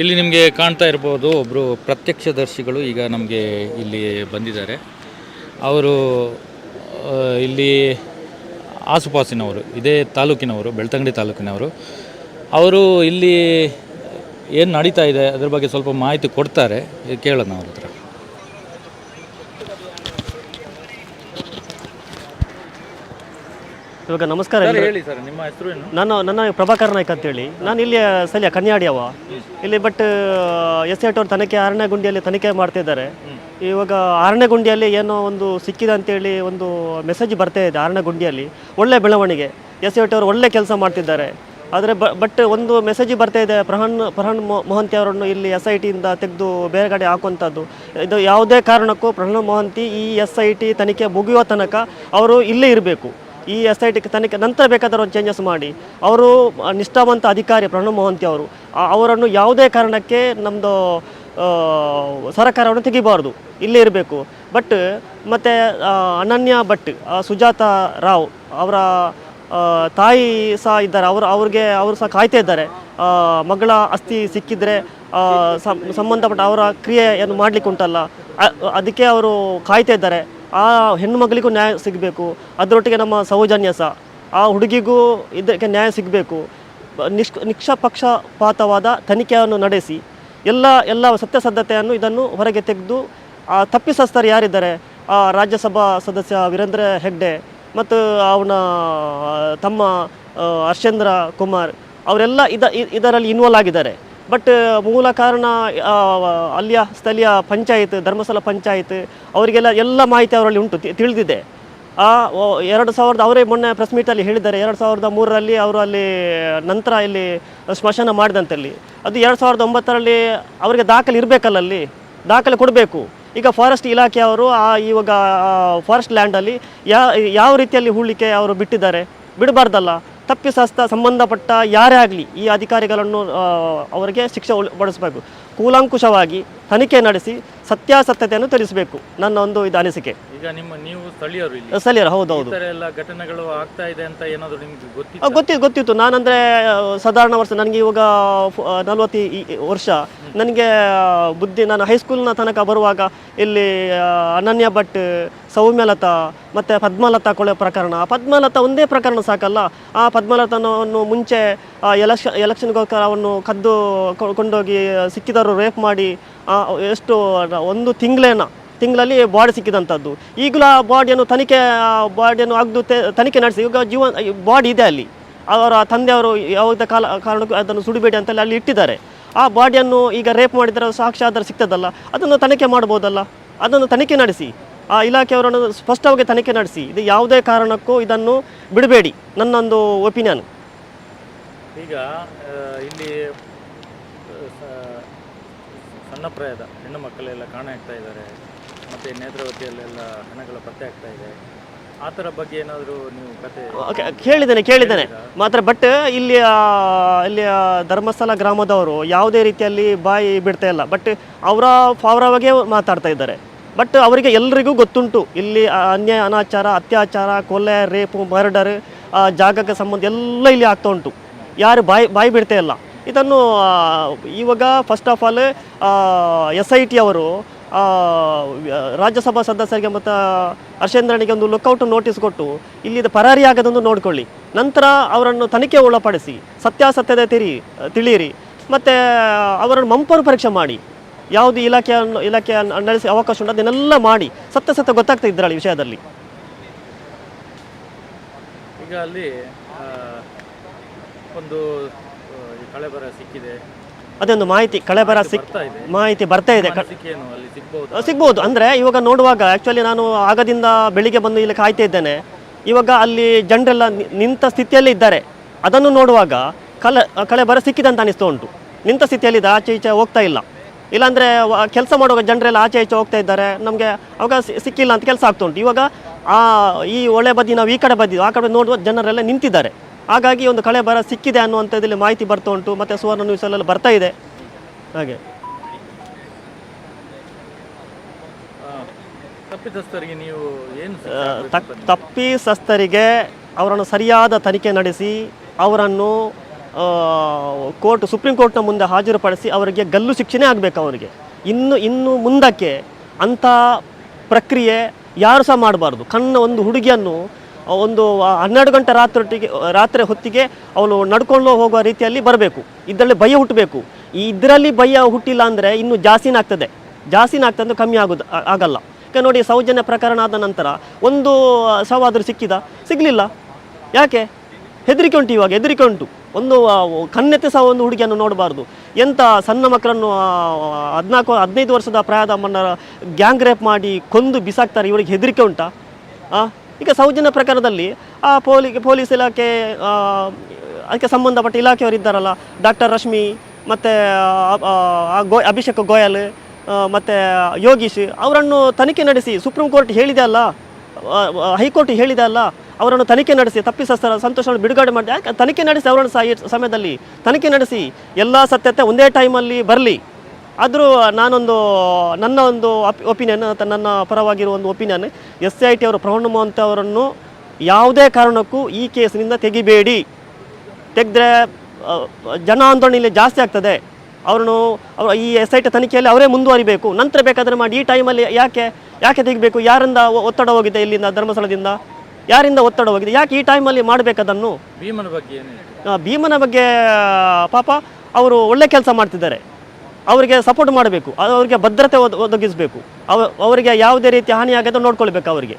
ಇಲ್ಲಿ ನಿಮಗೆ ಕಾಣ್ತಾ ಇರ್ಬೋದು ಒಬ್ಬರು ಪ್ರತ್ಯಕ್ಷದರ್ಶಿಗಳು ಈಗ ನಮಗೆ ಇಲ್ಲಿ ಬಂದಿದ್ದಾರೆ. ಅವರು ಇಲ್ಲಿ ಆಸುಪಾಸಿನವರು, ಇದೇ ತಾಲೂಕಿನವರು, ಬೆಳ್ತಂಗಡಿ ತಾಲೂಕಿನವರು. ಅವರು ಇಲ್ಲಿ ಏನು ನಡೀತಾ ಇದೆ, ಅದ್ರ ಬಗ್ಗೆ ಸ್ವಲ್ಪ ಮಾಹಿತಿ ಕೊಡ್ತಾರೆ, ಕೇಳೋಣ ಅವ್ರ ಇವಾಗ ನಮಸ್ಕಾರ ಹೇಳಿ ಸರ್ ನಿಮ್ಮ ಹೆಸರು ಏನು? ನಾನು ನನ್ನ ಪ್ರಭಾಕರ್ ನಾಯ್ಕ ಅಂತೇಳಿ. ನಾನು ಇಲ್ಲಿ ಸ್ಥಳೀಯ ಕನ್ಯಾಡಿಯವ ಇಲ್ಲಿ ಬಟ್ ಎಸ್ ಐಟ್ ಅವ್ರು ತನಿಖೆ ಆರನೇ ಗುಂಡಿಯಲ್ಲಿ ತನಿಖೆ ಮಾಡ್ತಿದ್ದಾರೆ. ಇವಾಗ ಆರನೇ ಗುಂಡಿಯಲ್ಲಿ ಏನೋ ಒಂದು ಸಿಕ್ಕಿದೆ ಅಂತೇಳಿ ಒಂದು ಮೆಸೇಜ್ ಬರ್ತಾ ಇದೆ ಆರನೇ ಗುಂಡಿಯಲ್ಲಿ ಒಳ್ಳೆ ಬೆಳವಣಿಗೆ. ಎಸ್ ಐಟ್ ಅವರು ಒಳ್ಳೆ ಕೆಲಸ ಮಾಡ್ತಿದ್ದಾರೆ. ಆದರೆ ಬಟ್ ಒಂದು ಮೆಸೇಜ್ ಬರ್ತಾ ಇದೆ ಪ್ರಹನ್ ಪ್ರಹನ್ ಮೊ- ಮೊಹಂತಿ ಅವರನ್ನು ಇಲ್ಲಿ ಎಸ್ ಐ ಟಿಯಿಂದ ತೆಗೆದು ಬೇರೆ ಕಡೆ ಹಾಕುವಂಥದ್ದು. ಇದು ಯಾವುದೇ ಕಾರಣಕ್ಕೂ ಪ್ರಹಾನ್ ಮೊಹಂತಿ ಈ ಎಸ್ ಐ ಟಿ ತನಿಖೆ ಮುಗಿಯುವ ತನಕ ಅವರು ಇಲ್ಲೇ ಇರಬೇಕು. ಈ ಎಸ್ ಐ ಟಿ ತನಿಖೆ ನಂತರ ಬೇಕಾದರೂ ಒಂದು ಚೇಂಜಸ್ ಮಾಡಿ. ಅವರು ನಿಷ್ಠಾವಂತ ಅಧಿಕಾರಿ ಪ್ರಣಬ್ ಮೊಹಂತಿ ಅವರು ಅವರನ್ನು ಯಾವುದೇ ಕಾರಣಕ್ಕೆ ನಮ್ಮದು ಸರಕಾರವನ್ನು ತೆಗಿಬಾರ್ದು. ಇಲ್ಲೇ ಇರಬೇಕು. ಬಟ್ ಮತ್ತು ಅನನ್ಯ ಭಟ್ ಸುಜಾತ ರಾವ್ ಅವರ ತಾಯಿ ಸಹ ಇದ್ದಾರೆ. ಅವರು, ಅವ್ರಿಗೆ, ಅವರು ಸಹ ಕಾಯ್ತಾ ಇದ್ದಾರೆ. ಮಗಳ ಅಸ್ಥಿ ಸಿಕ್ಕಿದ್ರೆ ಸಂಬಂಧಪಟ್ಟ ಅವರ ಕ್ರಿಯೆಯನ್ನು ಮಾಡಲಿಕ್ಕೆ ಉಂಟಲ್ಲ. ಅದಕ್ಕೆ ಅವರು ಕಾಯ್ತಾ ಇದ್ದಾರೆ. ಆ ಹೆಣ್ಣು ಮಗಳಿಗೂ ನ್ಯಾಯ ಸಿಗಬೇಕು. ಅದರೊಟ್ಟಿಗೆ ನಮ್ಮ ಸೌಜನ್ಯಸ ಆ ಹುಡುಗಿಗೂ ಇದಕ್ಕೆ ನ್ಯಾಯ ಸಿಗಬೇಕು. ನಿಷ್ಕ ನಿಕ್ಷಪಕ್ಷಪಾತವಾದ ತನಿಖೆಯನ್ನು ನಡೆಸಿ. ಎಲ್ಲ ಎಲ್ಲ ಸತ್ಯಸದ್ಧತೆಯನ್ನು ಇದನ್ನು ಹೊರಗೆ ತೆಗೆದು, ಆ ತಪ್ಪಿಸಸ್ಥರು ಯಾರಿದ್ದಾರೆ? ಆ ರಾಜ್ಯಸಭಾ ಸದಸ್ಯ ವೀರೇಂದ್ರ ಹೆಗ್ಡೆ ಮತ್ತು ಅವನ ತಮ್ಮ ಹರ್ಷೇಂದ್ರ ಕುಮಾರ್ ಅವರೆಲ್ಲ ಇದ ಇದರಲ್ಲಿ ಇನ್ವಾಲ್ವ್ ಆಗಿದ್ದಾರೆ. ಬಟ್ ಮೂಲ ಕಾರಣ ಅಲ್ಲಿಯ ಸ್ಥಳೀಯ ಪಂಚಾಯತ್, ಧರ್ಮಸ್ಥಳ ಪಂಚಾಯತ್, ಅವರಿಗೆಲ್ಲ ಎಲ್ಲ ಮಾಹಿತಿ ಅವರಲ್ಲಿ ಉಂಟು ತಿಳಿದಿದೆ. ಎರಡು ಸಾವಿರದ, ಅವರೇ ಮೊನ್ನೆ ಪ್ರೆಸ್ ಮೀಟಲ್ಲಿ ಹೇಳಿದ್ದಾರೆ, ಎರಡು ಸಾವಿರದ ಮೂರರಲ್ಲಿ ಅವರು ಅಲ್ಲಿ, ನಂತರ ಇಲ್ಲಿ ಸ್ಮಶಾನ ಮಾಡಿದಂತಲ್ಲಿ. ಅದು ಎರಡು ಸಾವಿರದ ಒಂಬತ್ತರಲ್ಲಿ ಅವರಿಗೆ ದಾಖಲೆ ಇರಬೇಕಲ್ಲ ಅಲ್ಲಿ, ದಾಖಲೆ ಕೊಡಬೇಕು. ಈಗ ಫಾರೆಸ್ಟ್ ಇಲಾಖೆಯವರು ಆ, ಇವಾಗ ಫಾರೆಸ್ಟ್ ಲ್ಯಾಂಡಲ್ಲಿ ಯಾವ ಯಾವ ರೀತಿಯಲ್ಲಿ ಹೂಳಿಕೆ ಅವರು ಬಿಟ್ಟಿದ್ದಾರೆ? ಬಿಡಬಾರ್ದಲ್ಲ. ತಪ್ಪಿಸಸ್ತ ಸಂಬಂಧಪಟ್ಟ ಯಾರೇ ಆಗಲಿ ಈ ಅಧಿಕಾರಿಗಳನ್ನು ಅವರಿಗೆ ಶಿಕ್ಷೆ ಬಡಿಸಬೇಕು ಕೂಲಂಕುಷವಾಗಿ ತನಿಖೆ ನಡೆಸಿ ಸತ್ಯಾಸತ್ಯತೆಯನ್ನು ತಿಳಿಸಬೇಕು ನನ್ನ ಒಂದು ಇದು ಅನಿಸಿಕೆ. ಈಗ ನಿಮ್ಮ ನೀವು ಸ್ಥಳೀಯರು ಇಲ್ಲಿ. ಸ್ಥಳೀಯರು ಹೌದು ಹೌದು. ಈ ಥರ ಎಲ್ಲ ಘಟನೆಗಳು ಆಗ್ತಾ ಇದೆ ಅಂತ ಏನಾದರೂ ನಿಮ್ಗೆ ಗೊತ್ತಿತ್ತು? ಗೊತ್ತಿತ್ತು ಗೊತ್ತಿತ್ತು. ನಾನಂದರೆ ಸಾಧಾರಣ ವರ್ಷ ನನಗೆ ಇವಾಗ ನಲ್ವತ್ತು ವರ್ಷ ನನಗೆ ಬುದ್ಧಿ ನಾನು ಹೈಸ್ಕೂಲ್ನ ತನಕ ಬರುವಾಗ ಇಲ್ಲಿ ಅನನ್ಯ ಭಟ್ ಸೌಮ್ಯಲತಾ ಮತ್ತು ಪದ್ಮಲತಾ ಕೊಳೆ ಪ್ರಕರಣ. ಆ ಪದ್ಮಲತಾ ಒಂದೇ ಪ್ರಕರಣ ಸಾಕಲ್ಲ. ಆ ಪದ್ಮಲತನವನ್ನು ಮುಂಚೆ ಎಲೆಕ್ಷನ್ ಎಲೆಕ್ಷನ್ಗೋಸ್ಕರ ಅವನ್ನು ಕದ್ದು ಕೊಂಡೋಗಿ ಸಿಕ್ಕಿದವರು ರೇಪ್ ಮಾಡಿ ಎಷ್ಟು ಒಂದು ತಿಂಗಳೇನ, ತಿಂಗಳಲ್ಲಿ ಬಾಡಿ ಸಿಕ್ಕಿದಂಥದ್ದು ಈಗಲೂ ಆ ಬಾಡಿಯನ್ನು ತನಿಖೆ ಬಾಡಿಯನ್ನು ಅಗ್ದು ತನಿಖೆ ನಡೆಸಿ, ಈಗ ಜೀವ ಬಾಡಿ ಇದೆ ಅಲ್ಲಿ. ಅವರ ತಂದೆಯವರು ಯಾವುದೇ ಕಾಲ, ಕಾರಣಕ್ಕೂ ಅದನ್ನು ಸುಡಿಬೇಡಿ ಅಂತಲ್ಲಿ ಅಲ್ಲಿ ಇಟ್ಟಿದ್ದಾರೆ. ಆ ಬಾಡಿಯನ್ನು ಈಗ ರೇಪ್ ಮಾಡಿದರೆ ಸಾಕ್ಷ್ಯ ಆದರೆ ಸಿಗ್ತದಲ್ಲ, ಅದನ್ನು ತನಿಖೆ ಮಾಡ್ಬೋದಲ್ಲ ಅದನ್ನು ತನಿಖೆ ನಡೆಸಿ. ಆ ಇಲಾಖೆಯವರನ್ನು ಸ್ಪಷ್ಟವಾಗಿ ತನಿಖೆ ನಡೆಸಿ. ಇದು ಯಾವುದೇ ಕಾರಣಕ್ಕೂ ಇದನ್ನು ಬಿಡಬೇಡಿ, ನನ್ನೊಂದು ಒಪಿನಿಯನ್ ಈಗ ಇಲ್ಲಿ ಸಣ್ಣ ಪ್ರಾಯದ ಹೆಣ್ಣು ಮಕ್ಕಳೆಲ್ಲ ಕಾಣೆ ಆಗ್ತಾ ಇದ್ದಾರೆ. ಮತ್ತು ನೇತ್ರಾವತಿಯಲ್ಲೆಲ್ಲ ಹಣಗಳ ಪತ್ತೆ ಆಗ್ತಾ ಇದೆ. ಆ ಥರ ಬಗ್ಗೆ ಏನಾದರೂ ನೀವು ಕತೆ ಕೇಳಿದ್ದೇನೆ ಕೇಳಿದ್ದೇನೆ. ಮಾತ್ರ ಬಟ್ ಇಲ್ಲಿ ಇಲ್ಲಿ ಧರ್ಮಸ್ಥಳ ಗ್ರಾಮದವರು ಯಾವುದೇ ರೀತಿಯಲ್ಲಿ ಬಾಯಿ ಬಿಡ್ತಾ ಇಲ್ಲ. ಬಟ್ ಅವರ ಬಗ್ಗೆ ಮಾತಾಡ್ತಾ ಇದ್ದಾರೆ. ಬಟ್ ಅವರಿಗೆ ಎಲ್ರಿಗೂ ಗೊತ್ತುಂಟು. ಇಲ್ಲಿ ಅನ್ಯಾಯ ಅನಾಚಾರ ಅತ್ಯಾಚಾರ ಕೊಲೆ ರೇಪು ಮರ್ಡರ್ ಜಾಗಕ್ಕೆ ಸಂಬಂಧ ಎಲ್ಲ ಇಲ್ಲಿ ಆಗ್ತಾ ಉಂಟು. ಯಾರು ಬಾಯಿ ಬಾಯಿ ಬಿಡ್ತಾ ಇಲ್ಲ. ಇದನ್ನು ಇವಾಗ first of all S I T ಅವರು ರಾಜ್ಯಸಭಾ ಸದಸ್ಯರಿಗೆ ಮತ್ತು ಹರ್ಷೇಂದ್ರನಿಗೆ ಒಂದು ಲುಕ್ಔಟ್ ನೋಟಿಸ್ ಕೊಟ್ಟು, ಇಲ್ಲಿದ ಪರಾರಿ ಆಗದೊಂದು ನೋಡಿಕೊಳ್ಳಿ. ನಂತರ ಅವರನ್ನು ತನಿಖೆ ಒಳಪಡಿಸಿ, ಸತ್ಯಾಸತ್ಯದ ತಿರಿ, ತಿಳಿಯಿರಿ. ಮತ್ತು, ಅವರನ್ನು ಮಂಪರು ಪರೀಕ್ಷೆ ಮಾಡಿ. ಯಾವುದು ಇಲಾಖೆಯನ್ನು ಇಲಾಖೆ ನಡೆಸಿ ಅವಕಾಶ ಉಂಟು, ಅದನ್ನೆಲ್ಲ ಮಾಡಿ. ಸತ್ಯ ಸತ್ಯ ಗೊತ್ತಾಗ್ತಾ ಇದ್ರಲ್ಲಿ ವಿಷಯದಲ್ಲಿ. ಈಗ ಅಲ್ಲಿ ಒಂದು ಕಳೆಬರ ಸಿಕ್ಕಿದೆ. ಅದೊಂದು ಮಾಹಿತಿ ಕಳೆಬರ ಸಿಕ್ ಮಾಹಿತಿ ಬರ್ತಾ ಇದೆ. ಸಿಗ್ಬಹುದು ಅಂದ್ರೆ ಅಲ್ಲಿ ಸಿಗ್ಬೋದು? ಅಂದರೆ ಇವಾಗ ನೋಡುವಾಗ ಆ್ಯಕ್ಚುಲಿ ನಾನು ಆಗದಿಂದ ಬೆಳಿಗ್ಗೆ ಬಂದು ಇಲ್ಲಿ ಕಾಯ್ತಾ ಇದ್ದೇನೆ. ಇವಾಗ ಅಲ್ಲಿ ಜನರೆಲ್ಲ ನಿಂತ ಸ್ಥಿತಿಯಲ್ಲಿ ಇದ್ದಾರೆ. ಅದನ್ನು ನೋಡುವಾಗ ಕಲೆ ಕಳೆ ಬರ ಸಿಕ್ಕಿದೆ ಅಂತ ಅನಿಸ್ತಾ ಉಂಟು. ನಿಂತ ಸ್ಥಿತಿಯಲ್ಲಿದೆ ಆಚೆ ಈಚೆ ಹೋಗ್ತಾ ಇಲ್ಲ. ಇಲ್ಲಾಂದರೆ ಕೆಲಸ ಮಾಡುವಾಗ ಜನರೆಲ್ಲ ಆಚೆ ಈಚೆ ಹೋಗ್ತಾ ಇದ್ದಾರೆ. ನಮಗೆ ಅವಾಗ ಸಿಕ್ಕಿಲ್ಲ ಅಂತ ಕೆಲಸ ಆಗ್ತಾ ಉಂಟು. ಇವಾಗ ಆ ಈ ಒಳ್ಳೆ ಬದಿ ನಾವು ಈ ಕಡೆ ಬದಿ ಆ ಕಡೆ ನೋಡುವ ಜನರೆಲ್ಲ ನಿಂತಿದ್ದಾರೆ. ಹಾಗಾಗಿ ಒಂದು ಕಳೆ ಬರ ಸಿಕ್ಕಿದೆ ಅನ್ನುವಂಥದ್ದಲ್ಲಿ ಮಾಹಿತಿ ಬರ್ತಾ ಉಂಟು ಮತ್ತು ಸುವರ್ಣ ನ್ಯೂಸಲ್ಲೆಲ್ಲ ಬರ್ತಾ ಇದೆ. ಹಾಗೆ. ತಪ್ಪಿ ತಪ್ಪಿತಸ್ಥರಿಗೆ ನೀವು ಏನು ಆ, ತಪ್ಪಿತಸ್ಥರಿಗೆ ಅವರನ್ನು ಸರಿಯಾದ ತನಿಖೆ ನಡೆಸಿ ಅವರನ್ನು ಕೋರ್ಟ್ ಸುಪ್ರೀಂ ಕೋರ್ಟ್ನ ಮುಂದೆ ಹಾಜರುಪಡಿಸಿ ಅವರಿಗೆ ಗಲ್ಲು ಶಿಕ್ಷೆನೇ ಆಗಬೇಕು ಅವರಿಗೆ. ಇನ್ನು ಇನ್ನು ಮುಂದಕ್ಕೆ ಅಂಥ ಪ್ರಕ್ರಿಯೆ ಯಾರು ಸಹ ಮಾಡಬಾರ್ದು. ಕಣ್ಣ ಒಂದು ಹುಡುಗಿಯನ್ನು ಒಂದು ಹನ್ನೆರಡು ಗಂಟೆ ರಾತ್ರಿಗೆ ರಾತ್ರಿ ಹೊತ್ತಿಗೆ ಅವಳು ನಡ್ಕೊಂಡು ಹೋಗುವ ರೀತಿಯಲ್ಲಿ ಬರಬೇಕು. ಇದರಲ್ಲಿ ಭಯ ಹುಟ್ಟಬೇಕು. ಈ ಇದರಲ್ಲಿ ಭಯ ಹುಟ್ಟಿಲ್ಲ ಅಂದರೆ ಇನ್ನು ಜಾಸ್ತಿನೇ ಆಗ್ತದೆ. ಜಾಸ್ತಿನೇ ಆಗ್ತದೆ ಕಮ್ಮಿ ಆಗೋದು ಆಗಲ್ಲ. ಯಾಕೆ ನೋಡಿ, ಸೌಜನ್ಯ ಪ್ರಕರಣ ಆದ ನಂತರ ಒಂದು ಶವಾದರೂ ಸಿಕ್ಕಿದ, ಸಿಗಲಿಲ್ಲ. ಯಾಕೆ? ಹೆದರಿಕೆ ಉಂಟು ಇವಾಗ, ಹೆದರಿಕೆ ಉಂಟು. ಒಂದು ಕನ್ನೆತ್ತೆ ಸಹ ಒಂದು ಹುಡುಗಿಯನ್ನು ನೋಡಬಾರ್ದು. ಎಂಥ ಸಣ್ಣ ಮಕ್ಕಳನ್ನು ಹದಿನಾಲ್ಕು, ಹದಿನೈದು ವರ್ಷದ ಪ್ರಾಯದ ಮನ್ನ ಗ್ಯಾಂಗ್ ರೇಪ್ ಮಾಡಿ ಕೊಂದು ಬಿಸಾಕ್ತಾರೆ ಇವರಿಗೆ ಹೆದರಿಕೆ ಉಂಟಾ? ಈಗ ಸೌಜನ್ಯ ಪ್ರಕರಣದಲ್ಲಿ, ಆ ಪೊಲಿ, ಪೊಲೀಸ್ ಇಲಾಖೆ ಅದಕ್ಕೆ ಸಂಬಂಧಪಟ್ಟ ಇಲಾಖೆಯವರಿದ್ದಾರಲ್ಲ ಡಾಕ್ಟರ್ ರಶ್ಮಿ ಮತ್ತು ಗೋ, ಅಭಿಷೇಕ್ ಗೋಯಲ್ ಮತ್ತು ಯೋಗೀಶ್, ಅವರನ್ನು ತನಿಖೆ ನಡೆಸಿ, ಸುಪ್ರೀಂ ಕೋರ್ಟ್ ಹೇಳಿದೆ ಅಲ್ಲ ಹೈಕೋರ್ಟ್ ಹೇಳಿದೆ ಅಲ್ಲ, ಅವರನ್ನು ತನಿಖೆ ನಡೆಸಿ ತಪ್ಪಿಸಸ್ತರ ಸಂತೋಷವನ್ನು ಬಿಡುಗಡೆ ಮಾಡಿ ತನಿಖೆ ನಡೆಸಿ ಅವರನ್ನು ಸಮಯದಲ್ಲಿ ತನಿಖೆ ನಡೆಸಿ, ಎಲ್ಲ ಸತ್ಯತೆ ಒಂದೇ ಟೈಮಲ್ಲಿ ಬರಲಿ. ಆದರೂ ನಾನೊಂದು ನನ್ನ ಒಂದು ಒಪಿನಿಯನ್ ನನ್ನ ಪರವಾಗಿರುವ ಒಂದು ಒಪಿನಿಯನ್ ಎಸ್ ಐ ಟಿ ಅವರು ಪ್ರವೀಣ್ ಮೋಹಂತ್ ಅವರನ್ನು ಯಾವುದೇ ಕಾರಣಕ್ಕೂ ಈ ಕೇಸಿನಿಂದ ತೆಗಿಬೇಡಿ. ತೆಗೆದ್ರೆ ಜನ ಆಂದೋಲನ ಇಲ್ಲಿ ಜಾಸ್ತಿ ಆಗ್ತದೆ. ಅವರನ್ನು ಅವ್ರ ಈ ಎಸ್ ಐ ಟಿ ತನಿಖೆಯಲ್ಲಿ ಅವರೇ ಮುಂದುವರಿಬೇಕು. ನಂತರ ಬೇಕಾದರೆ ಮಾಡಿ ಈ ಟೈಮಲ್ಲಿ ಯಾಕೆ ಯಾಕೆ ತೆಗಿಬೇಕು? ಯಾರಿಂದ ಒತ್ತಡ ಹೋಗಿದೆ ಇಲ್ಲಿಂದ ಧರ್ಮಸ್ಥಳದಿಂದ? ಯಾರಿಂದ ಒತ್ತಡ ಹೋಗಿದೆ? ಯಾಕೆ ಈ ಟೈಮಲ್ಲಿ ಮಾಡಬೇಕದನ್ನು ಭೀಮನ ಬಗ್ಗೆ? ಭೀಮನ ಬಗ್ಗೆ ಪಾಪ ಅವರು ಒಳ್ಳೆ ಕೆಲಸ ಮಾಡ್ತಿದ್ದಾರೆ. ಅವರಿಗೆ ಸಪೋರ್ಟ್ ಮಾಡಬೇಕು ಅವರಿಗೆ ಭದ್ರತೆ ಒದ- ಒದಗಿಸಬೇಕು. ಅವ ಅವರಿಗೆ ಯಾವುದೇ ರೀತಿ ಹಾನಿಯಾಗದ ನೋಡ್ಕೊಳ್ಬೇಕು ಅವರಿಗೆ.